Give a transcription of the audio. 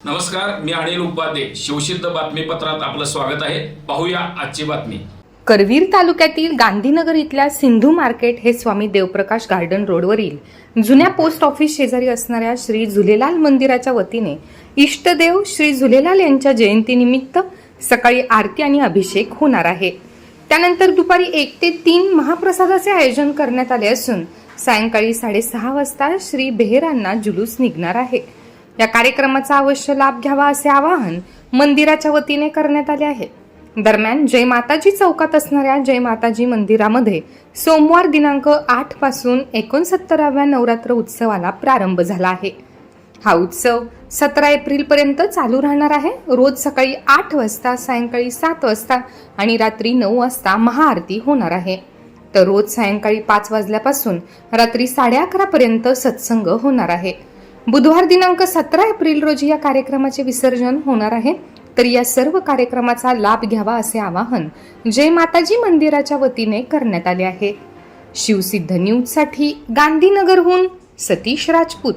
नमस्कार मी अनिल उपाध्ये. शिवसिद्ध बातमीपत्रात आपलं स्वागत आहे. पाहूया आजची बातमी. करवीर तालुक्यातील गांधीनगर इथल्या सिंधू मार्केट हे स्वामी देवप्रकाश गार्डन रोडवरील जुन्या पोस्ट ऑफिस शेजारी असणाऱ्या श्री झुलेलाल मंदिराच्या वतीने इष्टदेव श्री झुलेलाल यांच्या जयंतीनिमित्त सकाळी आरती आणि अभिषेक होणार आहे. त्यानंतर दुपारी एक ते तीन महाप्रसादाचे आयोजन करण्यात आले असून सायंकाळी साडेसहा वाजता श्री बेहेरांना जुलूस निघणार आहे. या कार्यक्रमाचा अवश्य लाभ घ्यावा असे आवाहन मंदिराच्या वतीने करण्यात आले आहे. दरम्यान जय माताजी चौकात असणाऱ्या जय माताजी मंदिरामध्ये सोमवार दिनांक आठपासून एकोणसत्तराव्या नवरात्र उत्सवाला प्रारंभ झाला आहे. हा उत्सव सतरा एप्रिलपर्यंत चालू राहणार आहे. रोज सकाळी आठ वाजता सायंकाळी सात वाजता आणि रात्री नऊ वाजता महाआरती होणार आहे. तर रोज सायंकाळी पाच वाजल्यापासून रात्री साडे अकरापर्यंत सत्संग होणार आहे. बुधवार दिनांक सतरा एप्रिल रोजी या कार्यक्रमाचे विसर्जन होणार आहे. तर या सर्व कार्यक्रमाचा लाभ घ्यावा असे आवाहन जय माताजी मंदिराच्या वतीने करण्यात आले आहे. शिवसिद्ध न्यूजसाठी गांधीनगरहून सतीश राजपूत.